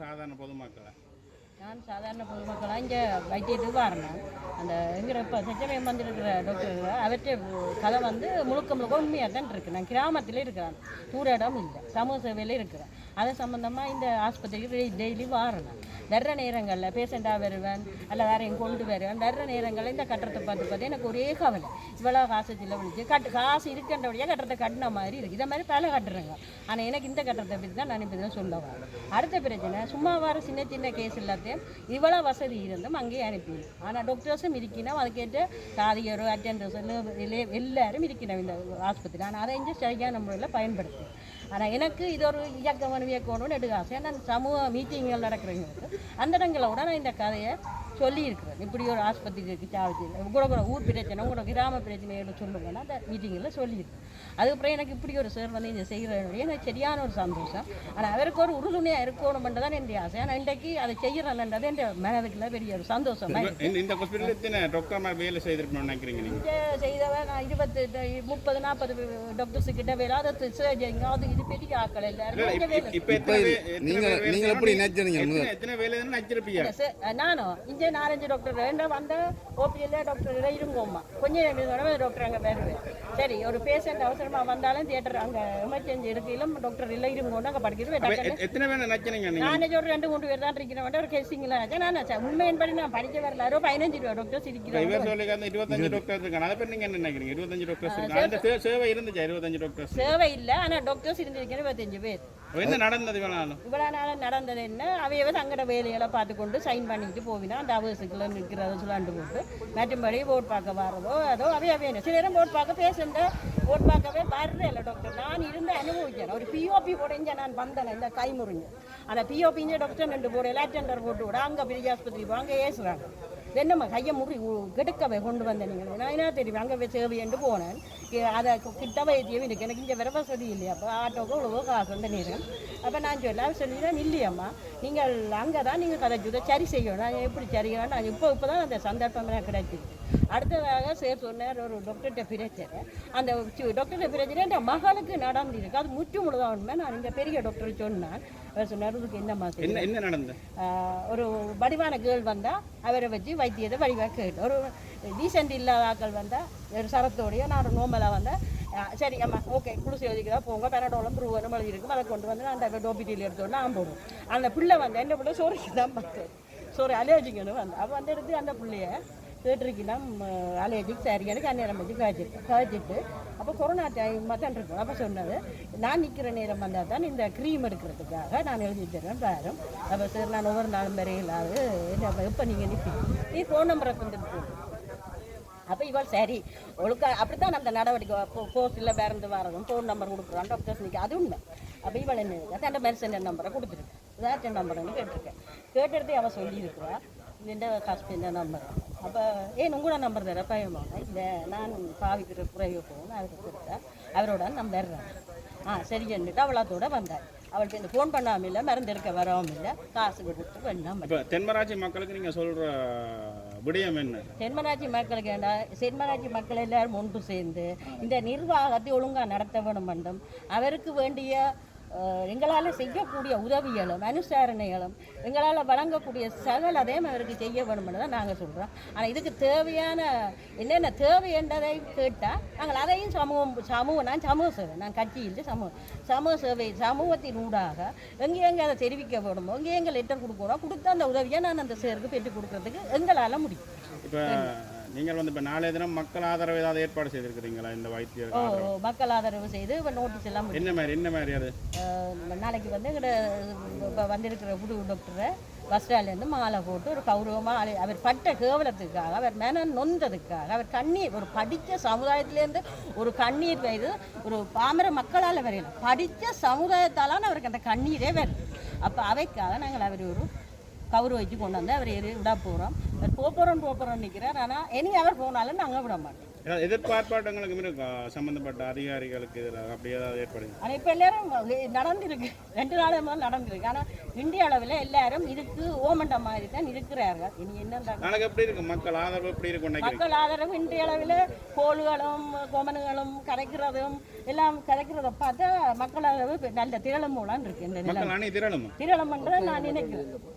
சாதாரண பொதுமக்களை? நான் சாதாரண பொதுமக்களாக இங்கே வைத்தியத்துக்கு வரணும் அந்த எங்கிற இப்போ சச்சமயம் வந்திருக்கிற டாக்டர் அவற்றை கதை வந்து முழுக்க முழுக்க உண்மையாக தான் இருக்கு. நான் கிராமத்தில் இருக்கிறேன். தூர இடம் இல்லை. சமூக சேவையில் இருக்கிறேன். அது சம்மந்தமாக இந்த ஆஸ்பத்திரிக்கு டெய்லி வாரணும். வர்ற நேரங்களில் பேஷண்ட்டாக வருவேன் அல்ல வேறையும் கொண்டு வருவேன் வர்ற நேரங்களில் இந்த கட்டடத்தை பார்த்து பார்த்து எனக்கு ஒரே கவலை. இவ்வளோ காசு செலவழிச்சு கட்டு காசு இருக்கின்றபடியாக கட்டத்தை கட்டின மாதிரி இருக்குது இதை மாதிரி பல கட்டுறேங்க ஆனால் எனக்கு இந்த கட்டத்தை பற்றி தான் நான் இப்போ தான் சொல்ல வரேன். அடுத்த பிரச்சனை சும்மா வர சின்ன சின்ன கேஸ் எல்லாத்தையும் இவ்வளோ வசதி இருந்தும் அங்கேயே அனுப்பிடும் ஆனால் டாக்டர்ஸும் இருக்கினா அதுக்கேற்ற தாதியரோ அட்டண்டர்ஸோ எல்லாரும் இருக்கணும் இந்த ஆஸ்பத்திரி. ஆனால் அதை இங்கே சரியான முறையில் பயன்படுத்தும் ஆனால் எனக்கு இது ஒரு இயக்கம் இயக்கணும்னு எடுக்க ஆசை ஏன்னா சமூக மீட்டிங்கள் நடக்கிறவங்களுக்கு அந்த இடங்களோட நான் இந்த கதையை சொல்லியிருக்கிறேன் இப்படி ஒரு ஆஸ்பத்திரி இருக்குது சாவச்சி கூட கூட ஊர் பிரச்சனை கூட கிராம பிரச்சனைகளை சொல்லுங்கன்னா அந்த மீட்டிங்கில் சொல்லியிருக்கேன் அதுக்கப்புறம் எனக்கு இப்படி ஒரு சார் வந்து இதை செய்கிறதுடைய எனக்கு சரியான ஒரு சந்தோஷம். ஆனால் அவருக்கு ஒரு உறுதுணையாக இருக்கணுமென்று தான் என்னுடைய ஆசை. ஆனால் இன்றைக்கு அதை செய்கிறேன்ன்றது என் மனதுக்குள்ள பெரிய ஒரு சந்தோஷமாக இருக்கு. இந்த இந்த ஹாஸ்பிட்டல் எத்தனை டாக்டர் மாதிரி வேலை செய்திருக்கணும்னு நினைக்கிறீங்க நீங்கள் செய்தவன் நான் இருபத்து முப்பது நாற்பது டாக்டர்ஸ் கிட்ட வேலை அதை சர்ஜரிங்க அது இது பெரிய ஆக்கள் எல்லாரும் இங்கே வேலை இப்போ எத்தனை வே- எத்தனை நீங்க பேர் வேலை நீங்க எப்படி? நினைச்சீங்க எத்தனை- வேலை நச்சிருப்பியா இல்ல சார், இங்கே நாலஞ்சு டாக்டர் ரெண்டு வந்த ஓபியில் டாக்டர் இருங்கோம்மா. கொஞ்சம் டாக்டர் அங்கே வருவேன் சரி ஒரு பேஷண்ட் அவசரமாக வந்தாலும் தியேட்டர் அங்கே எமர்ஜென்சி இருக்கையிலும் டாக்டர் இல்லை இருங்கோன்னு அங்கே படிக்கிறது நானே ஒரு ரெண்டு மூணு பேர் தான் இருக்கிறவன் ஒரு கேசிங்கில் நான் சார் உண்மையின்படி நான் படிக்க வரல. ஒரு பதினஞ்சு ரூபா டாக்டர்ஸ் சொல்லி அந்த இருபத்தஞ்சு டாக்டர்ஸ் இருக்காங்க. அதை பத்தி நீங்க என்ன நினைக்கிறீங்க? இருபத்தஞ்சு டாக்டர்ஸ் இருக்காங்க. அந்த சே- சேவை இருந்துச்சா இருபத்தஞ்சு டாக்டர்ஸ் சேவை இல்லை. ஆனால் டாக்டர்ஸ் இருந்திருக்கேன் இருபத்தஞ்சு பேர். என்ன நடந்தது வேணாலும் இவ்வளோ நாள் நடந்தது என்ன? அவையவே தங்கட வேலையெல்லாம் பார்த்து கொண்டு சைன் பண்ணிட்டு போவினா அந்த அவர்ஸுக்குள்ள நிற்கிறத சொல்லாண்டு போட்டு மற்றும்படி ஓட் பார்க்க வரதோ அதோ அவைய வேணும் சில நேரம் ஓட் பார்க்க பேசுந்த ஓட் பார்க்கவே வரல இல்லை டாக்டர் நான் இருந்து அனுபவிக்கிறேன். ஒரு பிஓபி உடைஞ்ச நான் வந்தேன் இந்த கை முறிஞ்சு அந்த பிஓபிஞ்ச டாக்டர் ரெண்டு போட அட்டெண்டர் போட்டு விட. அங்கே பெரிய ஆஸ்பத்திரி போ அங்கே ஏசுறாங்க. என்னம்மா கையை முறி கெடுக்கவை கெடுக்கவே கொண்டு வந்தேன் நீங்கள். நான் என்ன தெரியும் அங்கே சேவை என்று போனேன். அதை கிட்ட வைத்தியம் எனக்கு எனக்கு இங்கே வேற வசதி இல்லையா? அப்போ ஆட்டோக்கு இவ்வளவோ காசு வந்து நேரம். அப்போ நான் சொல்ல சொல்லிடுறேன் இல்லையம்மா நீங்கள் அங்கே தான் நீங்கள் கதைச்சுதை சரி செய்யணும். நான் எப்படி சரி செய்யணும் இப்போ இப்போ தான் அந்த சந்தர்ப்பம் எனக்கு கிடைச்சிது அடுத்ததாக சேர் சொன்னார் ஒரு டாக்டர்கிட்ட பிரச்சனை அந்த டாக்டர்கிட்ட பிரச்சனை என் மகளுக்கு நடந்திருக்கு அது முற்று முழுதாக உண்மை நான் இந்த பெரிய டாக்டர் சொன்னேன். அவர் சொன்னார் இதுக்கு செய்யணும்?" என்ன நடந்தது? ஒரு வடிவான கேள் வந்தால் அவரை வச்சு வைத்தியத்தை வடிவாக கேட்டு ஒரு டீசென்ட் இல்லாத ஆட்கள் வந்தால் ஒரு சரத்தோடையோ நான் ஒரு நோம்பலாக வந்தால் சரி அம்மா ஓகே குடிசை எழுதிக்கிறா போங்க. பெனடோலம் ப்ரூவனும் எழுதியிருக்கும் அதை கொண்டு வந்து நான் அந்த டோபிட்டியில் எடுத்தோன்னா நான் போடுவோம் அந்த பிள்ளை வந்து என்ன பிள்ளை? சோறுக்கு தான் பார்த்தேன். சோறு அலேஜிங்கன்னு வந்து அப்போ வந்து எடுத்து அந்த பிள்ளைய கேட்டிருக்கலாம் அலேஜிக் சரி எனக்கு அந்நேரம் வச்சு காய்ச்சிட்டு காய்ச்சிட்டு அப்போ கொரோனா டைம் தான் இருக்கும் அப்போ சொன்னது நான் நிற்கிற நேரம் வந்தால் தான் இந்த க்ரீம் எடுக்கிறதுக்காக நான் எழுதி தருவேன் பாரும் அப்போ சரி நான் ஒவ்வொரு நாளும் வரையிலாவது எப்போ நீங்கள் நிற்பீங்க நீ ஃபோன் நம்பரை கொண்டு அப்போ இவள் சரி ஒழுக்கா அப்படித்தான் அந்த நடவடிக்கை போஸ்ட்டில் பேருந்து வரதும் ஃபோன் நம்பர் கொடுக்குறான். டாக்டர்ஸ் நிற்க அது உண்மை. அப்போ இவள் என்ன அந்த மெடிசன் நம்பரை கொடுத்துருக்கேன். இதாச்சும் நம்பர்னு கேட்டிருக்கேன். கேட்டெடுத்து அவள் சொல்லியிருக்கிறா இந்த ஹஸ்பண்ட் நம்பர் அப்போ ஏன் உங்களோட நம்பர் தர பயமா இல்லை நான் பாவிக்கிற குறைய போகணும் அதுக்கு கொடுத்தேன் அவரோட நான் வர்றேன். ஆ சரி என்னட்டு அவளத்தோட வந்தார் அவள்கிட்ட இந்த ஃபோன் பண்ணாமல் இல்லை மருந்து எடுக்க வராமல் இல்லை காசு கொடுத்து இப்ப தென்மராட்சி மக்களுக்கு நீங்க சொல்ற விடயம் என்ன? தென்மராட்சி மக்களுக்கு ஏண்டா தென்மராட்சி மக்கள் எல்லாரும் ஒன்று சேர்ந்து இந்த நிர்வாகத்தை ஒழுங்காக நடத்த வேணும் வேண்டும் அவருக்கு வேண்டிய எங்களால் செய்யக்கூடிய உதவிகளும் அனுசரணைகளும் எங்களால் வழங்கக்கூடிய சகல அதையும் அவருக்கு செய்ய வேணும்னு தான் நாங்கள் சொல்கிறோம் ஆனால் இதுக்கு தேவையான என்னென்ன தேவை என்றதை கேட்டால் நாங்கள் அதையும் சமூகம் சமூகம் நான் சமூக சேவை நான் கட்சியில் சமூக சமூக சேவை சமூகத்தின் ஊடாக எங்கே எங்கே அதை தெரிவிக்க வேணுமோ எங்கே எங்கே லெட்டர் கொடுக்குறோம் கொடுத்த அந்த உதவியை நான் அந்த சேருக்கு பெற்றுக் கொடுக்கறதுக்கு எங்களால் முடியும். இப்போ நீங்கள் வந்து இப்ப நாளைய தினம் மக்கள் ஆதரவு ஏதாவது ஏற்பாடு செய்திருக்கிறீங்களா இந்த வைத்தியர் மக்கள் ஆதரவு செய்து இப்போ நோட்டீஸ் எல்லாம் என்ன மாதிரி என்ன மாதிரி அது? நாளைக்கு வந்து இப்போ வந்திருக்கிற புது டாக்டரை பஸ் ஸ்டாண்ட்லேருந்து மாலை போட்டு ஒரு கௌரவமாக அவர் பட்ட கேவலத்துக்காக அவர் மேன நொந்ததுக்காக அவர் கண்ணீர் ஒரு படித்த சமுதாயத்திலேருந்து ஒரு கண்ணீர் வயது ஒரு பாமர மக்களால் வரையல படித்த சமுதாயத்தாலான அவருக்கு அந்த கண்ணீரே வருது. அப்போ அவைக்காக நாங்கள் அவர் ஒரு கௌரவிச்சு கொண்டு வந்து அவர் விட போகிறோம் அவர் போகிறோம் போகிறோம் நிற்கிறார் ஆனால் இனி அவர் போனாலும் நாங்கள் விட மாட்டோம். எதிர்பார்ப்பாட்டங்களுக்கு இருக்கா சம்பந்தப்பட்ட அதிகாரிகளுக்கு இதில் அப்படி ஏதாவது ஆனால் இப்போ எல்லாரும் நடந்திருக்கு. ரெண்டு நாள் முதல் நடந்திருக்கு. ஆனால் இந்திய அளவில் எல்லாரும் இதுக்கு ஓமண்ட மாதிரி தான் இருக்கிறார்கள். இனி என்ன நாளைக்கு எப்படி இருக்கு மக்கள் ஆதரவு எப்படி இருக்கும் நினைக்கிறீங்க? மக்கள் ஆதரவு அளவில் கோள்களும் கோமனுகளும் கரைக்கிறதும் எல்லாம் கரைக்கிறத பார்த்தா மக்கள் இப்ப நல்ல திரளம் மூலம் இருக்கு இந்த திரளுமா? திரளம்ன்றதை நான் நினைக்கிறேன்.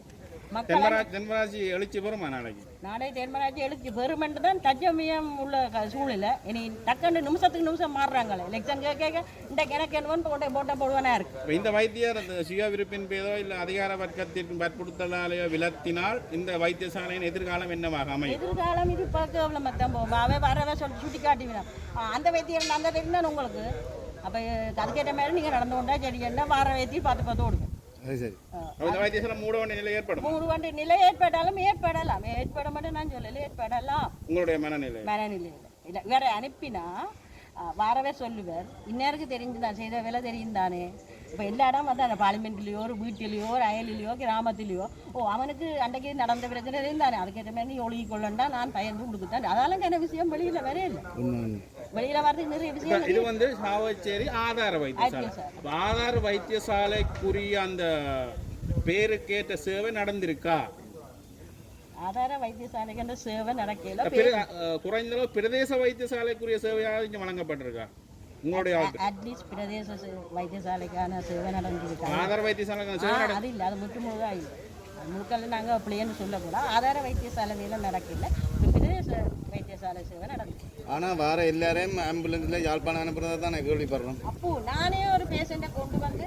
தென்மராஜ் தென்மராஜ் எழுச்சி வருமா நாளைக்கு? நாடே தேர்மராஜ் எழுச்சி பெருமென்று தான் தஜமியம் உள்ள சூழ்நிலை. இனி டக்குன்னு நிமிஷத்துக்கு நிமிஷம் மாறுறாங்களே. எலெக்ஷன் கேட்க இந்த கிணக்கு என்னவோ போட்ட போட்ட போடுவானா இருக்கு. இந்த வைத்தியர் அந்த சுய விருப்பின் பேரோ இல்லை அதிகார வர்க்கத்தின் வற்புறுத்தலாலேயோ விலத்தினால் இந்த வைத்தியசாலையின் எதிர்காலம் என்னவாக அமையும்? எதிர்காலம் இது பார்க்க அவ்வளோ மத்தம் அவன் வரவே சொல்லி சுட்டி காட்டிவிடும் அந்த வைத்தியம் அந்த தெரியும் உங்களுக்கு. அப்போ அதுக்கேற்ற மாதிரி நீங்கள் நடந்து கொண்டா சரி என்ன வார வைத்தியம் பார்த்து பார்த்து ஓடுங்க. மூட வண்டி நிலை ஏற்பட்டாலும் ஏற்படலாம். ஏற்பட மட்டும் நான் சொல்லல ஏற்படலாம். உங்களுடைய மனநிலை? மனநிலையில் இல்லை. வேற அனுப்பினா வாரவே சொல்லுவார். இந்நேருக்கு தெரிஞ்சு நான் செய்த வேலை தெரியும் தானே. இப்போ எல்லா இடம் வந்து அந்த பார்லிமெண்ட்லேயோ ஒரு வீட்டிலேயோ ஒரு அயலிலேயோ கிராமத்திலேயோ ஓ அவனுக்கு அன்றைக்கு நடந்த பிரச்சனை தெரியும் தானே. அதுக்கேற்ற மாதிரி நீ ஒழுகி கொள்ளண்டா நான் பயந்து கொடுக்குத்தான் அதெல்லாம் என்ன விஷயம் வெளியில் வரே இல்லை வெளியில் நிறைய விஷயம் இது வந்து சாவச்சேரி ஆதார வைத்தியசாலை. அப்ப ஆதார வைத்தியசாலைக்குரிய அந்த பேருக்கேற்ற சேவை நடந்திருக்கா? ஆதார வைத்தியசாலைக்கு சேவை நடக்கல. பிர- அஹ், குறைந்த அளவு பிரதேச வைத்தியசாலைக்குரிய சேவையாக இங்க வழங்கப்பட்டிருக்கா? உங்களுடைய. அட்லீஸ்ட் பிரதேச வைத்தியசாலைக்கான சேவை நடந்திருக்கு? ஆதார வைத்தியசாலைக்கான சேவை அது இல்லை அது முற்று முழுதாக இல்லை முழுக்கல்ல நாங்கள் பிள்ளைன்னு சொல்லக்கூடாது ஆதார வைத்தியசாலையில நடக்கல. பிரதேச வைத்தியசாலை சேவை நடந்துச்சு ஆனால் வார எல்லாரையும் ஆம்புலன்ஸில் யாழ்ப்பாணம் அனுப்புறதா தான் கேள்விப்படுறோம். அப்போ நானே ஒரு பேஷண்ட்டை கொண்டு வந்து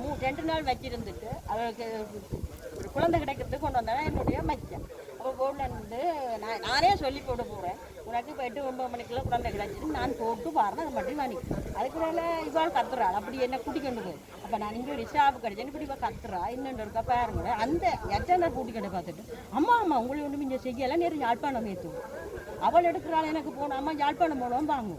மூ ரெண்டு நாள் வச்சிருந்துட்டு அவருக்கு ஒரு குழந்தை கிடைக்கிறதுக்கு கொண்டு வந்தேன். என்னுடைய மச்சன். அப்போ போர்டில் இருந்து நான் நானே சொல்லி போட்டு போகிறேன் உனக்கு இப்போ எட்டு ஒன்பது மணிக்குள்ள குழந்தை கிடைச்சிட்டு நான் போட்டு பாருங்க அது மட்டும் வாங்கி அதுக்கு மேலே இவாள் கத்துறாள் அப்படி என்ன கூட்டிக்கொண்டு போய். அப்போ நான் இங்கே ஒரு ஸ்டாப் கிடைச்சேன்னு இப்படி இவள் கத்துறா. இன்னொன்று இருக்கா பாருங்களேன். அந்த எத்தனை கூட்டிக்கிட்ட பார்த்துட்டு அம்மா அம்மா உங்களை ஒன்றும் இங்கே செய்யலாம் நேரம் யாழ்ப்பாணம் ஏற்றுவோம் அவள் எடுக்கிறாள் எனக்கு அம்மா யாழ்ப்பாணம் போனோம்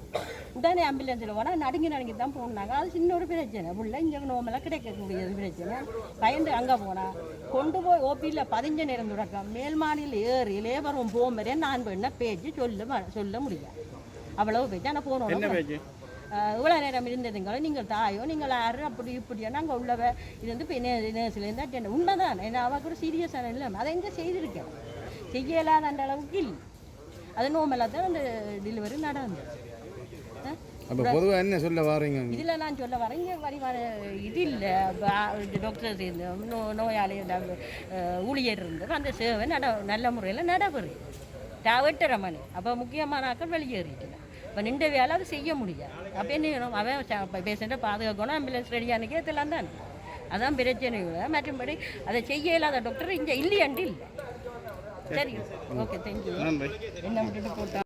உடனே ஆம்புலன்ஸில் போனால் நடுங்கி நடுங்கி தான் போனாங்க. அது சின்ன ஒரு பிரச்சனை. உள்ள இங்கே நோமெல்லாம் கிடைக்கக்கூடியது பிரச்சனை. பயந்து அங்கே போனால் கொண்டு போய் ஓபியில் பதிஞ்ச நேரம் தொடக்கம். மேல் மாடியில் ஏறி லேபரும் போகும்போதே நான் பண்ண பேச்சு சொல்ல சொல்ல முடியாது அவ்வளவு பேச்சு. ஆனால் போனோம். இவ்வளோ நேரம் இருந்ததுங்களோ நீங்கள் தாயோ நீங்கள் யாரு? அப்படி இப்படியோ நாங்கள் உள்ளவ இது வந்து இப்போ நேசிலேருந்து அட்டெண்ட் உண்மைதான். ஏன்னா அவள் கூட சீரியஸான இல்லை அதை எங்கே செய்திருக்கேன்? செய்யலாத அந்த அளவுக்கு இல்லை. அது நோமெல்லாம் தான் அந்த டெலிவரி நடந்து. அப்போ பொதுவாக என்ன சொல்ல வாரீங்க இதில் நான் சொல்ல வரேன் இங்கே வரி வர இது இல்லை. டாக்டர்ஸ் இருந்து நோ நோயாளி டாக்டர், ஊழியர் இருந்து அந்த சேவை நட நல்ல முறையில் நடைபெறும். எட்டரை மணி. அப்போ முக்கியமான ஆட்கள் வெளியேறிட்டு இப்போ நின்ற வேலை அது செய்ய முடியாது. அப்போ என்ன செய்யணும்? அவன் பேஷண்ட்டை பாதுகாக்கணும் ஆம்புலன்ஸ் ரெடியான கேட்கலாம் தானே. அதான் பிரச்சனை மற்றும்படி அதை செய்ய இல்லாத டாக்டர் இங்கே இல்லையாண்டு இல்லை. சரி. ஓகே தேங்க்யூ நன்றி. என்ன விட்டுட்டு போட்டா?